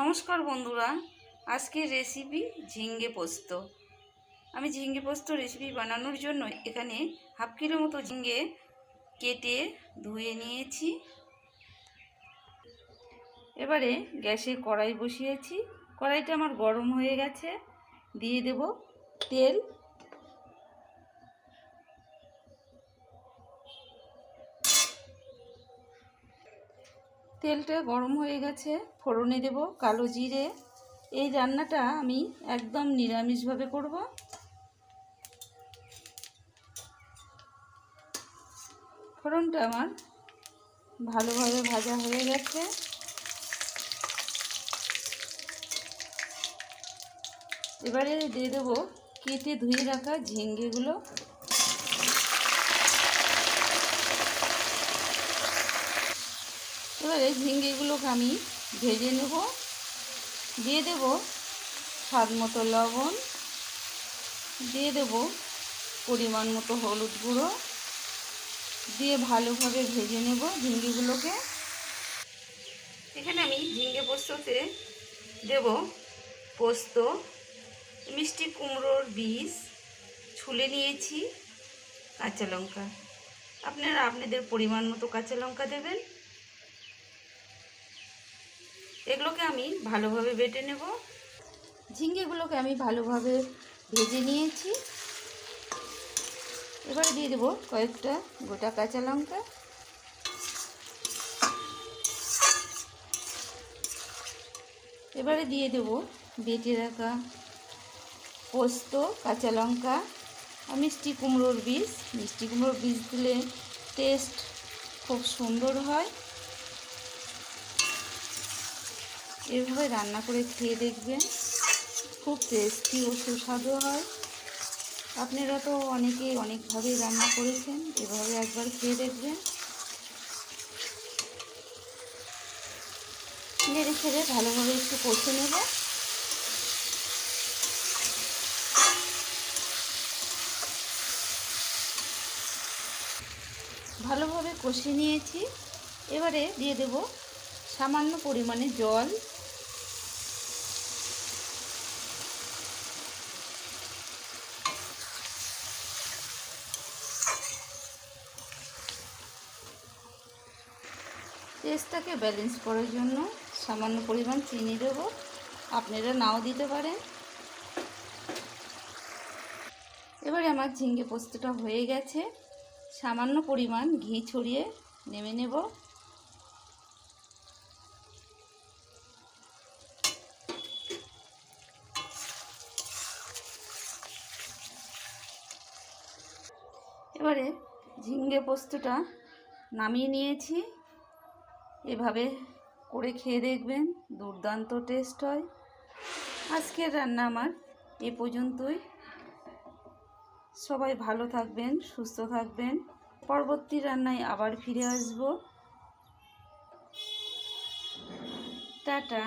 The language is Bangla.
নমস্কার বন্ধুরা আজকে রেসিপি ঝিঙ্গে পোস্ত। আমি ঝিঙ্গে পোস্ত রেসিপি বানানোর জন্য এখানে হাফ কিলো মতো ঝিঙ্গে কেটে ধুয়ে নিয়েছি। এবারে গ্যাসে কড়াই বসিয়েছি। কড়াইটা আমার গরম হয়ে গেছে। দিয়ে দেব তেল। তেলটা গরম হয়ে গেছে, ফোড়নে দেব, কালো জিরে। এই রান্নাটা আমি একদম নিরামিষভাবে করব। ফোড়নটা আমার ভালোভাবে ভাজা হয়ে গেছে। এবারে দিয়ে দেবো, কেটে ধুয়ে রাখা ঝিঙ্গেগুলো। এবারে ঝিঙ্গেগুলোকে আমি ভেজে নেব। দিয়ে দেব স্বাদ মতো লবণ। দিয়ে দেব পরিমাণ মতো হলুদ গুঁড়ো। দিয়ে ভালোভাবে ভেজে নেব ঝিঙ্গেগুলোকে। এখানে আমি ঝিঙ্গে পোস্ততে দেব পোস্ত, মিষ্টি কুমড়োর বীজ, ছুলে নিয়েছি, কাঁচা লঙ্কা। আপনারা আপনাদের পরিমাণ মতো কাঁচা লঙ্কা দেবেন। এগুলোকে আমি ভালোভাবে বেটে নেব। ঝিঙ্গেগুলোকে আমি ভালোভাবে ভেজে নিয়েছি। এবারে দিয়ে দেবো কয়েকটা গোটা কাঁচা লঙ্কা। এবারে দিয়ে দেব বেটে রাখা পোস্ত, কাঁচা লঙ্কা আর মিষ্টি কুমড়োর বীজ। মিষ্টি কুমড়োর বীজ দিলে টেস্ট খুব সুন্দর হয়। এভাবে রান্না করে খেয়ে দেখবেন খুব টেস্টি ও সুস্বাদু হয়। আপনারা তো অনেকেই অনেকভাবেই রান্না করেছেন, এভাবে একবার খেয়ে দেখবেন। নেড়ে ছেড়ে ভালোভাবে একটু কষে নেব। ভালোভাবে কষে নিয়েছি। এবারে দিয়ে দেব সামান্য পরিমাণে জল। টেস্টটাকে ব্যালেন্স করার জন্য সামান্য পরিমাণ চিনি দেব। আপনারা নাও দিতে পারেন। এবারে আমার ঝিঙ্গে পোস্তটা হয়ে গেছে। সামান্য পরিমাণ ঘি ছড়িয়ে নেমে নেব। এবারে ঝিঙ্গে পোস্তটা নামিয়ে নিয়েছি। এভাবে করে খেয়ে দেখবেন, দুর্দান্ত টেস্ট হয়। আজকের রান্না আমার এ পর্যন্তই। সবাই ভালো থাকবেন, সুস্থ থাকবেন। পরবর্তী রান্নায় আবার ফিরে আসব। টাটা।